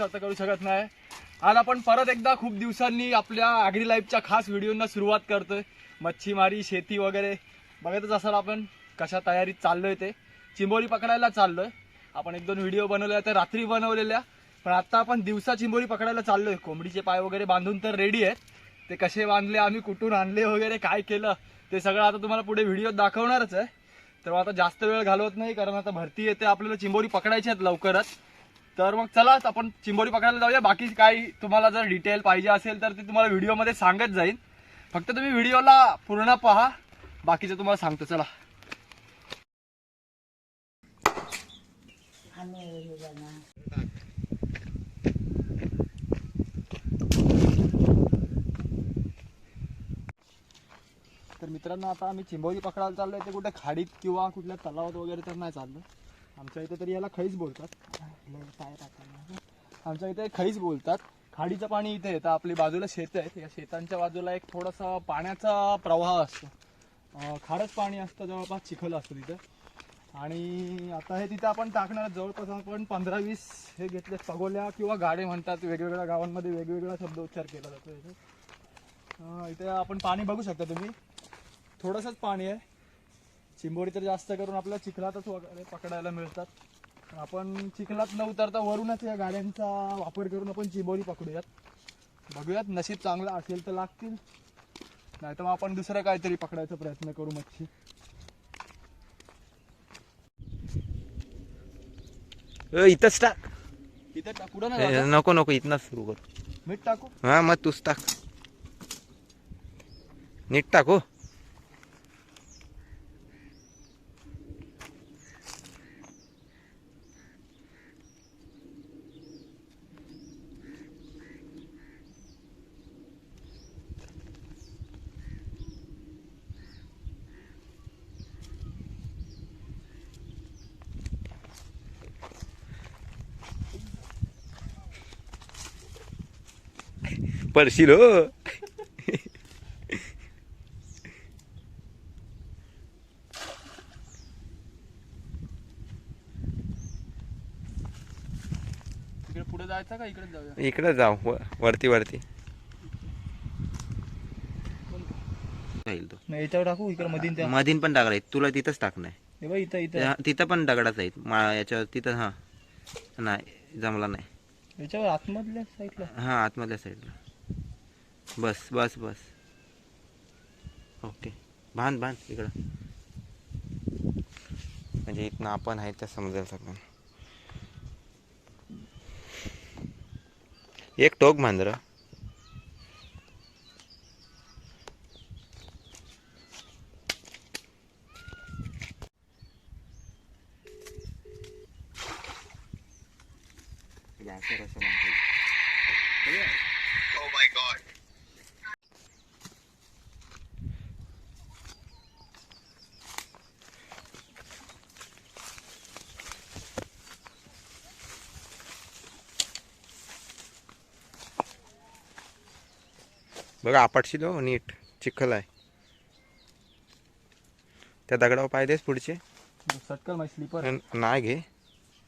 खर्च करू शकत नाही. आज आपण परत एकदा खूप दिवसांनी आपल्या आगरी लाईफच्या खास व्हिडिओना सुरुवात करतोय. मच्छीमारी शेती वगैरे. बघतच असाल आपण कशा तयारीत चाललोय ते. चिंबोरी पकडायला चाललोय. आपण एक दोन व्हिडिओ बनवले तर रात्री बनवलेल्या. पण आता आपण दिवसा चिंबोरी पकडायला चाललोय. कोंबडीचे पाय वगैरे बांधून तर रेडी आहेत. ते कसे बांधले आम्ही कुठून आणले वगैरे काय केलं ते सगळं आता तुम्हाला पुढे व्हिडिओ दाखवणारच आहे. तर आता जास्त वेळ घालवत नाही कारण आता भरती येते आपल्याला चिंबोरी पकडायची आहेत लवकरच. तर मग चला आपण चिंबोरी पकडायला जाऊया. बाकी काही तुम्हाला जर डिटेल पाहिजे असेल तर ते तुम्हाला व्हिडिओमध्ये सांगत जाईल फक्त तुम्ही व्हिडिओला पूर्ण पहा. बाकीचं तुम्हाला सांगतो. चला. तर मित्रांनो आता आम्ही चिंबोरी पकडायला चाललोय. ते कुठे खाडीत किंवा कुठल्या तलावात वगैरे तर नाही चाललो. आमच्या इथे तरी याला खैच बोलतात. आमच्या इथे खैच बोलतात. खाडीचं पाणी इथे येतं. आपली बाजूला शेत आहेत. या शेतांच्या बाजूला एक थोडासा पाण्याचा प्रवाह असतो. खारच पाणी असतं जवळपास चिखल असतं तिथे. आणि आता हे तिथे आपण टाकणार जवळपास आपण पंधरा वीस हे घेतले पगोल्या किंवा गाडे म्हणतात. वेगवेगळ्या गावांमध्ये वेगवेगळा शब्द उच्चार केला जातो इथे. इथे आपण पाणी बघू शकता तुम्ही. थोडंसंच पाणी आहे. चिंबोरी तर जास्त करून आपल्याला चिखलातच वगैरे पकडायला मिळतात. पण आपण चिखलात न उतरता वरूनच या गाड्यांचा वापर करून आपण चिंबोरी पकडूयात. बघूयात नशीब चांगलं असेल तर लागतील. नाही तर मग आपण दुसरं काहीतरी पकडायचा प्रयत्न करू मच्छी. इथंच टाक. इथे टाक. टाकायचं? नको नको इथनच सुरू कर. मीठ टाकू? हा मग तूच टाक. नीट टाक हो पडशील हो तिकडे पुढे जायचं का? इकडे जाऊया. इकडे जाऊ. व- वरती वरती. राहील तो. नाही याच्यावर टाकू? इकडे मधीन त्या मधीन पण टाकला तुला तिथंच टाकणार हे बघ इथं इथं. त्या- तिथं पण दगडाच आहेत. मा याच्यावर तिथं हा. नाही जमला नाही. याच्यावर आतमधल्या साईडला हा आतमधल्या साईडला बस बस बस. ओके. बांध बांध इकडं. म्हणजे इथनं आपण आहे त्या समजेल सगळं एक टोक बांध र. बघा आपटशील नीट चिखल आहे. त्या दगडावर पाय देस पुढचे. सटकल माझी स्लीपर नाही घे.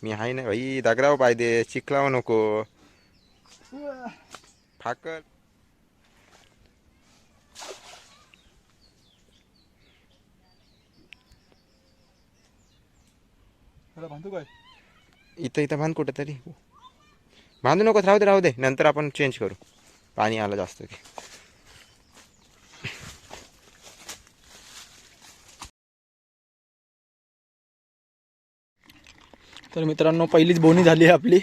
मी आहे ना भाई दगडावर पाय दे चिखलावर नको. फाकर बांधू काय? इथं इथं बांध कुठं तरी बांधू नको राहू दे राहू दे. नंतर आपण चेंज करू. पाणी आलं जास्त की. तर मित्रांनो पहिलीच बोनी झाली आहे आपली.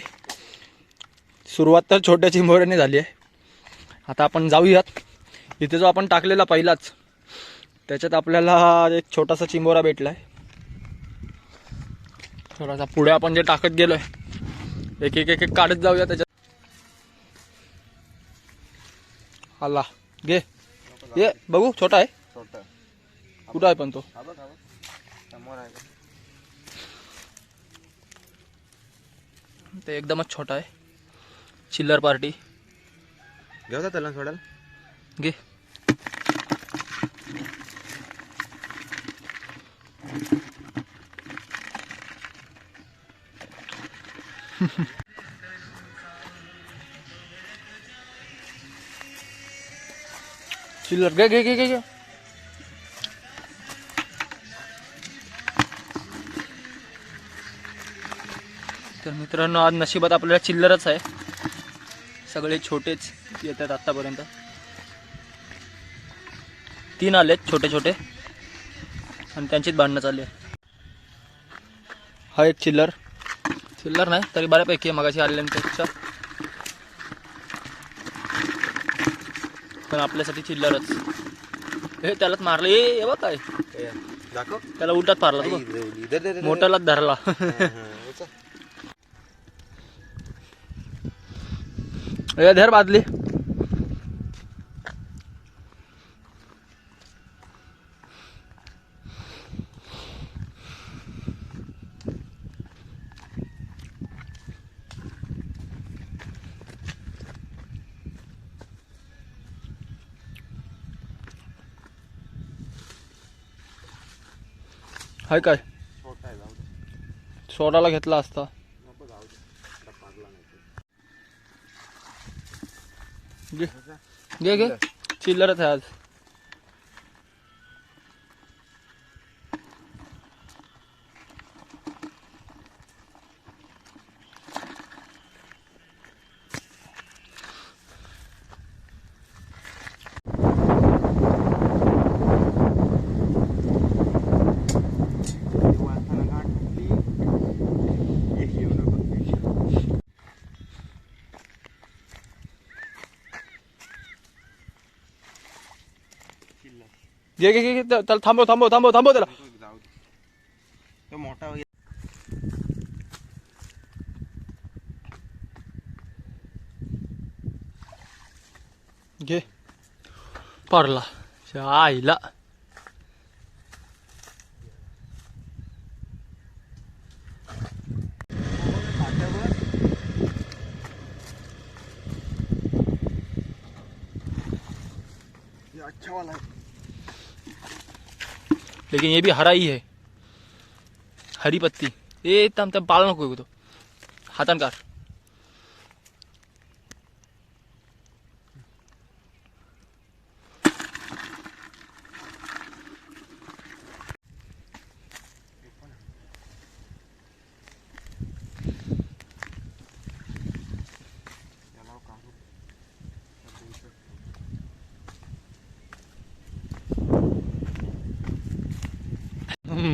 सुरुवात तर छोट्या चिंबोऱ्याने झाली आहे. आता आपण जाऊयात. इथे जो आपण टाकलेला पहिलाच त्याच्यात आपल्याला एक छोटासा चिंबोरा भेटला आहे थोडासा पुढे आपण जे टाकत गेलोय एक एक एक एक काढत जाऊया त्याच्यात. आला. घे. ये बघू छोटा आहे. कुठं आहे पण तो? ते एकदमच छोटा आहे. चिल्लर पार्टी. घेऊ त्याला सोडायला. घे. चिल्लर घे घे घे घे. मित्रांनो आज नशिबात आपल्याला चिल्लरच आहे. सगळे छोटेच येतात आतापर्यंत. तीन आलेत छोटे छोटे. आणि त्यांचीच भांडणं चालली आहे. हा एक चिल्लर. चिल्लर नाही तरी बऱ्यापैकी आहे मगाशी आलेल्यांपेक्षा. पण आपल्यासाठी चिल्लरच. हे त्यालाच मारलं. ए हे बघ काय. दाखव. त्याला उलटात मारला. मोठ्यालाच धरला. धर बादली. हाय काय? सोडाला घेतला असता. घे. घे चिल्लरच आहे आज. घे घे घे घे त्या- त्याला थांबव थांबव थांबव थांबव त्याला. तो मोठा घे. पडला. आईला. अच्छा वाला लेकिन ये भी हरा ही है। हरी पत्ती। ए तम तम पालन नको तो। हातान कार।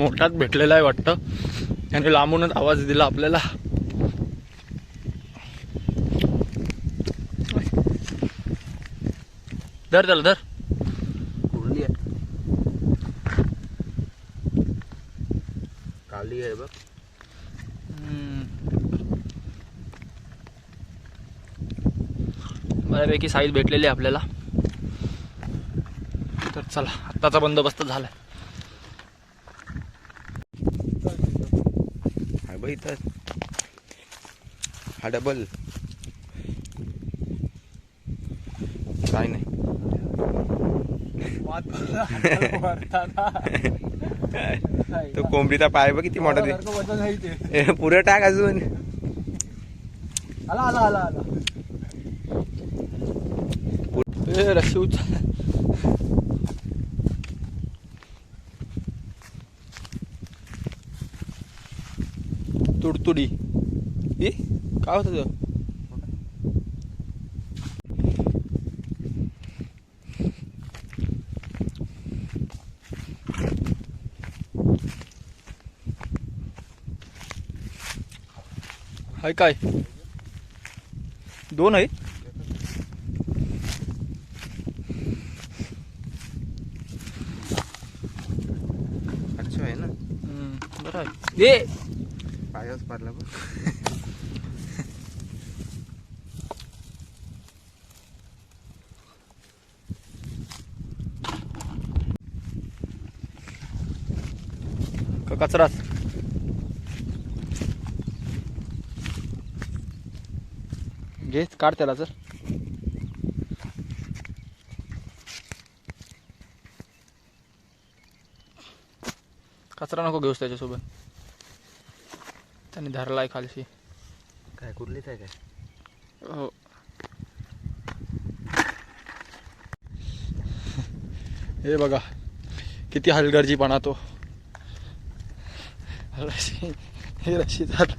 मोठाच भेटलेला आहे वाटतं. त्याने लांबूनच आवाज दिला आपल्याला. धर त्याला धर. कुर्ली आहे. काली आहे बघ. बऱ्यापैकी साईज भेटलेली आहे आपल्याला. तर चला आत्ताचा बंदोबस्त झालाय हा बघ इथं हा डबल काय नाही. तो कोंबडीचा पाय बघ किती मोठा ते. पुरं टाक अजून. आला आला आला आला. ए रस्सी तुडतुडी. ई काय होतं हाय काय? दोन आहे अच्छा आहे ना. बरं आहे. ए! पायाच पाडला बघ. कचराच घे काढ त्याला सर कचरा नको घेऊस त्याच्यासोबत. त्याने धरलाय खालशी. काय कुर्लीच आहे काय? हो. हे बघा किती हलगर्जीपणा तो. रशी हे रशी जात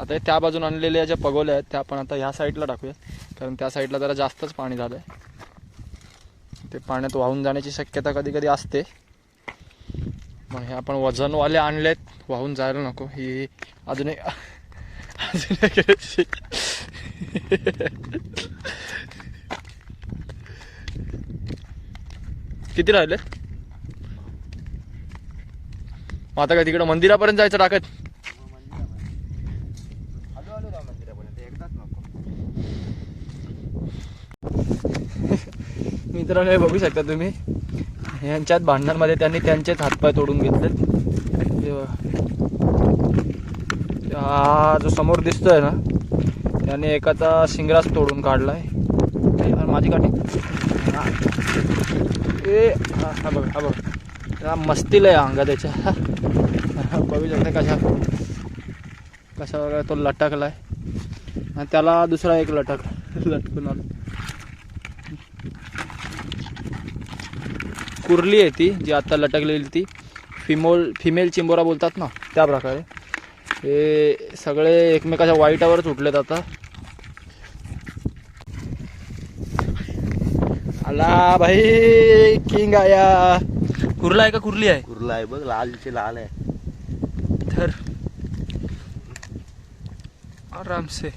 आता त्या बाजून आणलेल्या ज्या पगोल्या आहेत त्या आपण आता ह्या साईडला टाकूया कारण त्या साईडला जरा जास्तच पाणी झालंय. ते पाण्यात वाहून जाण्याची शक्यता कधी कधी असते. मग हे आपण वजनवाले आणलेत. वाहून जायला नको. ही अजून एक अजून एक किती राहिले? मग आता काय तिकडं मंदिरापर्यंत जायचं टाकत? आलो आलो मंदिरापर्यंत. एकदाच नको. मित्रांनो हे बघू शकता तुम्ही. यांच्यात भांडणांमध्ये त्यांनी त्यांचेच हातपाय तोडून घेतलेत हा जो समोर दिसतोय ना त्याने एकाचा शिंगराच तोडून काढलाय. आहे माझी काठी ए हा हा हा बघ. त्या मस्तीला आहे अंगा त्याच्या. बघू शकता कशा कशा वगैरे तो लटकलाय. आणि त्याला दुसरा एक लटक लटकून आला. कुर्ली आहे ती जी आता लटकलेली ती. फिमोल फिमेल चिंबोरा बोलतात ना त्या प्रकारे. हे सगळे एकमेकाच्या वाईटावरच उठलेत आता. आला भाई किंग आया. कुर्ला आहे का? कुर्ली आहे. कुर्ला आहे बघ लालचे लाल आहे. तर आराम से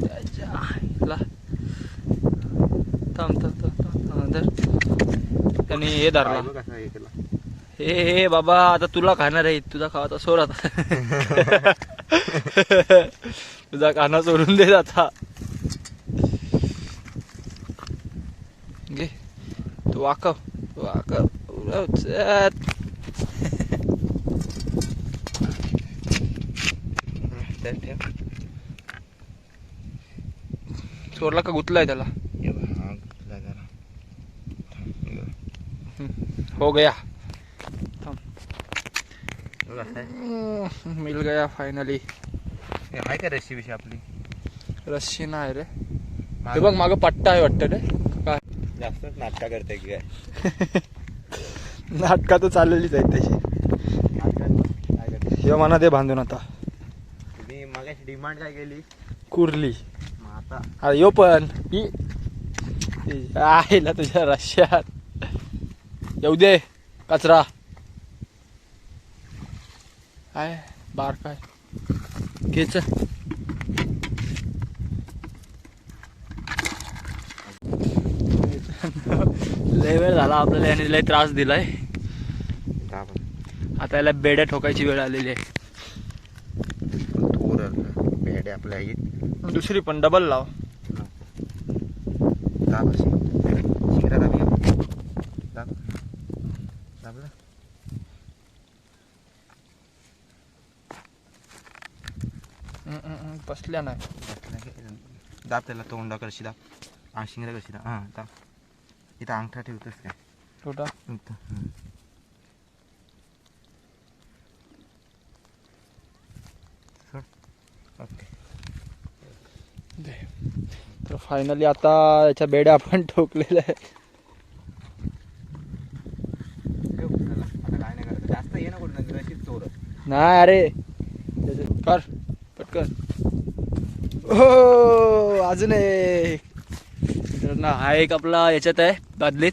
त्याच्या आईला. थांब थांब थांब थांब थांब धर. त्यांनी हे धरला. कसा हे केला. हे हे बाबा आता तुला खाणार आहे. तुझा खावाचा सोड आता. तुझा खाना सोडून दे आता. घे. तू वाकव. वाकव. सोडला का गुतलाय त्याला हे बघ, हा गुंतला जरा. हे बघ. हो गया। आहे. मिल गया फायनली हे आहे का रस्सी विषय आपली? रस्सी नाही रे. हे बघ मागं पट्टा आहे वाटतं रे. काय? जास्तच नाटका करते की काय? नाटका तर चाललेलीच आहेत त्याची नाटकात बघ, काय करते. हे म्हणा ते बांधून आता. तुम्ही मागाशी डिमांड काय केली? कुर्ली. मग आता अरे यो पण. ही आहे ना तुझ्या रश्यात येऊ दे कचरा. काय बार काय? घ्यायचं लय वेळ झाला आपल्याला याने लय त्रास दिलाय. आता याला बेड्या ठोकायची वेळ आलेली आहे. आपल्या दुसरी पण डबल लाव दाब अशी शिंगरा दाब या. दाब दाबलं हम्म, हम्म, हम्म, बसल्या नाही. दाब त्याला तोंडा करशी दाब. हा शिंगरा करशी दाब हां दाब. इथं अंगठा ठेवतोस काय? छोटा इथं. हं. सोड. ओके. तर फायनली आता याच्या बेड्या आपण ठोकलेल्या आहे ठेव त्याला. आता काय नाही करायचं. जास्त ये ना रशीद चोर. नाही अरे. कर. पटकन. हो अजून एक. मित्रांनो हा एक आपला याच्यात आहे बादलीत.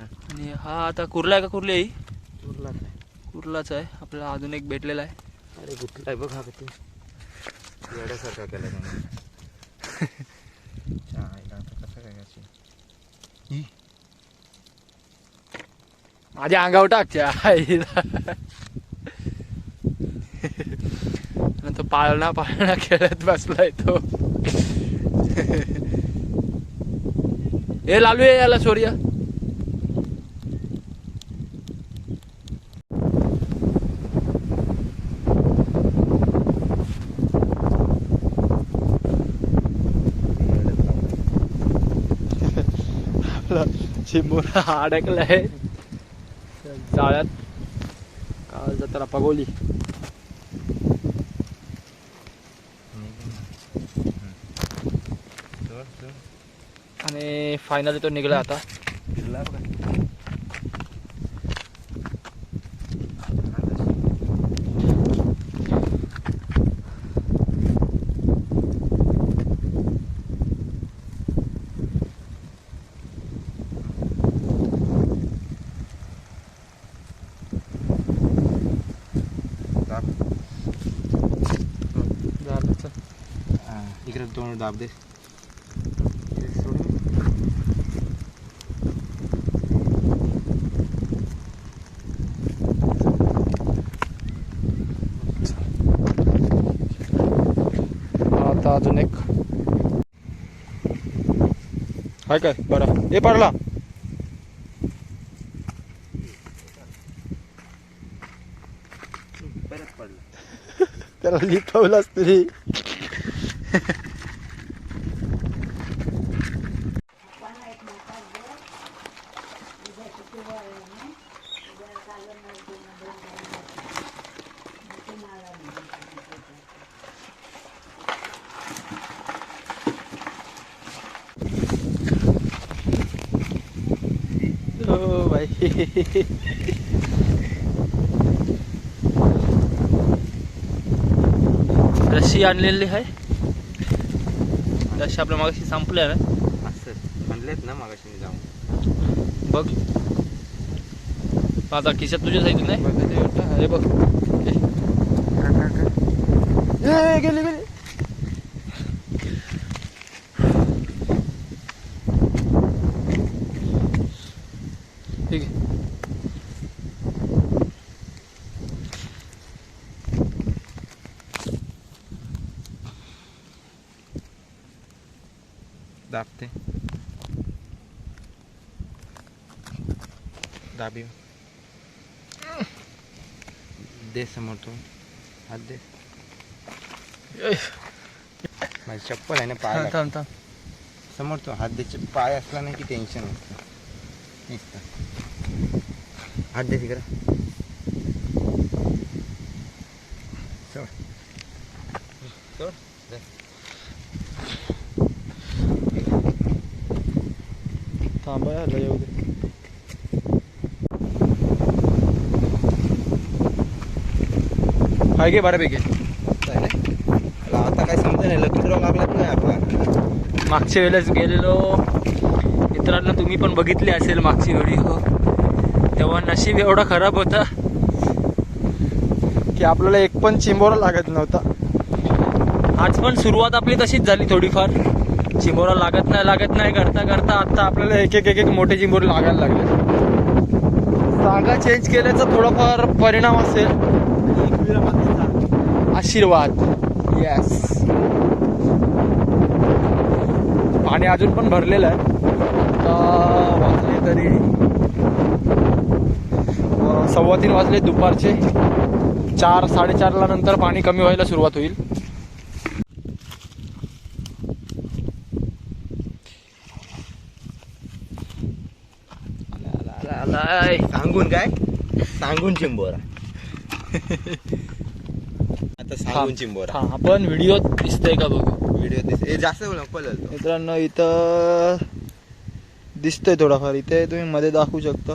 आणि हा आता कुर्ला आहे का कुर्ली आहे ही? चोरला काय कुर्लाच आहे आपल्याला अजून एक भेटलेला आहे. अरे कुठला आहे बघ हा किती. येड्यासारखा केला त्याने? माझ्या अंगावर टाकच्या आईला. पाळणा पाळणा खेळत बसलाय तो. हे लालू ये याला सोर्या चिंबोरा अडकलाय जाळ्यात काल जत्रा पगोली आणि फायनली तो निघला आता. इकडे दोन दाब दे. हाय काय? बरं. हे पडला. त्याला लिपवलाच तरी ओ भाई रशी आणलेली आहे. रशी आपल्या मागाशी संपल्या ना असं म्हणलेत ना मागाशी मी जाऊन. बघ. माझा खिशात तुझ्या साईड नाही हे बघ. गेली गेली. दाबी दे समोर तू हात दे माझी चप्पल आहे ना पाय थांब थांब समोर तो हात पाय असला नाही की टेन्शन नसतं नुसतं हात दे तिकडं सोड. थांबा याला येऊ दे हाय घे बऱ्यापैकी. मला आता काय समजा नाही लकीड्रॉ लागलाच नाही आपला मागच्या वेळेस गेलेलो. मित्रांनो तुम्ही पण बघितली असेल मागची व्हिडिओ तेव्हा नशीब एवढा खराब होता की आपल्याला एक पण चिंबोरा लागत नव्हता. आज पण सुरुवात आपली तशीच झाली थोडीफार. चिंबोरा लागत नाही लागत नाही करता करता आता आपल्याला एक एक एक एक मोठे चिंबोरे लागायला लागले. जागा चेंज केल्याचा थोडाफार परिणाम असेल. आशीर्वाद. येस पाणी अजून पण भरलेलं आहे. वाजले तरी सव्वा तीन वाजले दुपारचे. चार साडेचारला नंतर पाणी कमी व्हायला सुरुवात होईल. सांगून काय? सांगून चिंबोरा. सांगून चिंबोरा हा आपण व्हिडिओ दिसतंय का बघू? व्हिडिओ दिस हे जास्त तो मित्रांनो इथं दिसतंय थोडाफार. इथे तुम्ही मध्ये दाखवू शकता.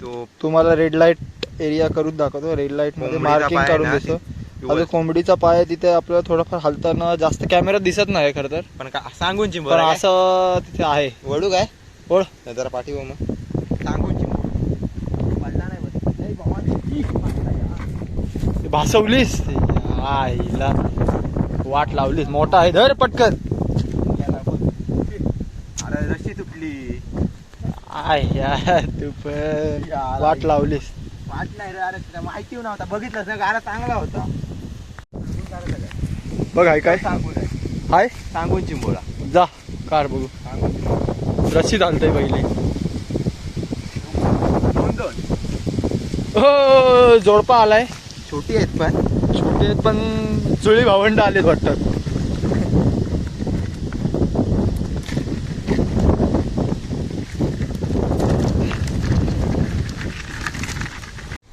तो तुम्हाला रेड लाइट एरिया करून दाखवतो. रेड लाइटमध्ये कोंबडीचा मार्किंग पाय काढून ना, दिसतो ती आता वर- कोंबडीचा पाय आहे तिथे आपल्याला थोडाफार हलताना जास्त कॅमेरा दिसत नाही खरं तर. पण का सांगून पण चिंबोरा? असं तिथे आहे. वडू काय? ओळ. जरा पाठीव मग. सांगून चिंबोरा. भासवलीस? आईला वाट लावलीस. मोठा आहे धर पटकन. अरे रशी तुटली. आय यार तू पण वाट लावलीस. वाट नाही रे अरे तुला माहिती नव्हता. बघितलंस ना गारा चांगला होता. बघ आहे काय? सांगून आहे. हाय? सांगून चिंबोरा जा कार बघू. सांगून चिंबोरा. रशी घालतय पहिले. दोन दोन. हो जोडपा आलाय. छोटी आहेत पण. ते पण चुळी भावंड आलेत वाटतात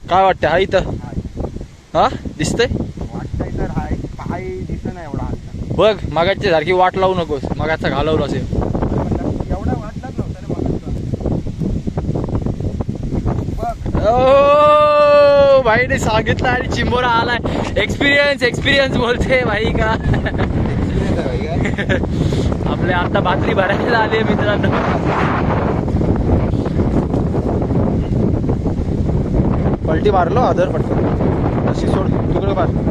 काय वाटत हा इथं. हा? दिसतय? वाटतंय तर हाय एवढा बघ मागाची सारखी वाट लावू नकोस. मागाचा घालवलं असेल. म्हणलं, एवढा वाटलाच नव्हता रे मगाचा. बघ. भाईने सांगितलं आणि चिंबोरा आलाय. एक्सपिरियन्स एक्सपिरियन्स बोलते भाई का? आपले आता बातरी भरायला आली मित्रांनो. पलटी मारलो आदर पटकन. अशी सोड तिकडे मार.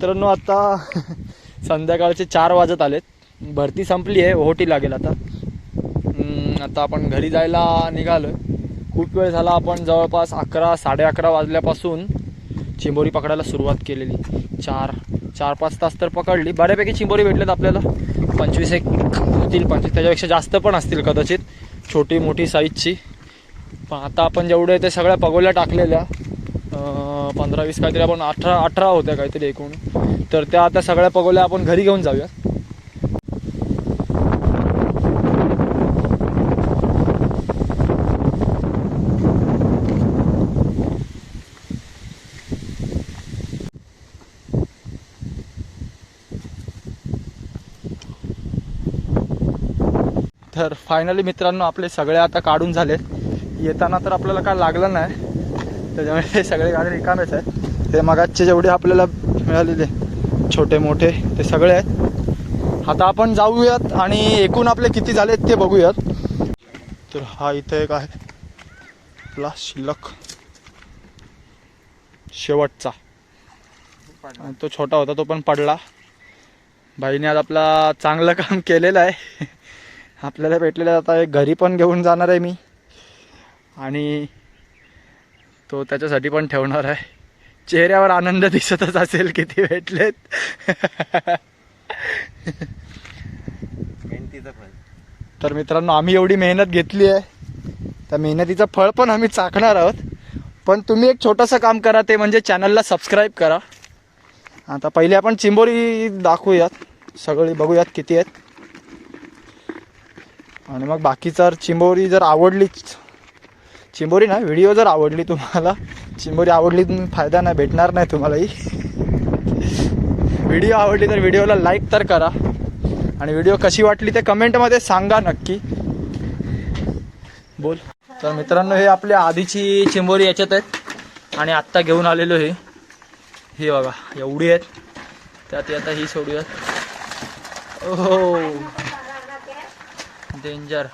मित्रांनो आता संध्याकाळचे चार वाजत आलेत. भरती संपली आहे ओहोटी लागेल आता. आता आपण घरी जायला निघालो खूप वेळ झाला आपण जवळपास अकरा साडे अकरा वाजल्यापासून चिंबोरी पकडायला सुरुवात केलेली. चार चार पाच तास तर पकडली. बऱ्यापैकी चिंबोरी भेटल्यात आपल्याला. पंचवीस एक होतील पंचवीस त्याच्यापेक्षा जास्त पण असतील कदाचित. छोटी मोठी साईजची पण आता आपण जेवढे ते सगळ्या पगोल्या टाकलेल्या पंधरा वीस काहीतरी आपण अठरा अठरा होत्या काहीतरी एकूण. तर त्या आता सगळ्या पगोल्या आपण घरी घेऊन जाऊया. तर फायनली मित्रांनो आपले सगळे आता काढून झाले येताना तर आपल्याला काय लागलं नाही. त्याच्यामुळे हे सगळे गाणे रिकामेच आहेत. ते मगाचे जेवढे आपल्याला मिळालेले छोटे मोठे ते सगळे आहेत. आता आपण जाऊयात आणि एकूण आपले किती झालेत ते बघूयात. तर हा इथे एक आहे. आपला शिल्लक. शेवटचा. आणि तो छोटा होता तो पण पडला. भाईने आज आपला चांगलं काम केलेलं आहे. आपल्याला भेटलेलं आता एक घरी पण घेऊन जाणार आहे मी. आणि तो त्याच्यासाठी पण ठेवणार आहे. चेहऱ्यावर आनंद दिसतच असेल किती भेटलेत. मेहनतीचं फळ. तर मित्रांनो आम्ही एवढी मेहनत घेतली आहे. त्या मेहनतीचं फळ पण आम्ही चाकणार आहोत. पण तुम्ही एक छोटंसं काम करा ते म्हणजे चॅनलला सबस्क्राईब करा. आता पहिले आपण चिंबोरी दाखवूयात. सगळी बघूयात किती आहेत. आणि मग बाकी जर चिंबोरी जर आवडली चिंबोरी ना व्हिडिओ जर आवडली तुम्हाला चिंबोरी आवडली तर फायदा नाही भेटणार नाही तुम्हालाही व्हिडिओ आवडली तर व्हिडिओला लाईक तर करा. आणि व्हिडिओ कशी वाटली ते कमेंटमध्ये सांगा नक्की. बोल. तर मित्रांनो हे आपल्या आधीची चिंबोरी याच्यात आहेत. आणि आत्ता घेऊन आलेलो हे. हे बघा एवढी आहेत. त्यात आता ही सोडूयात. ओहो. डेंजर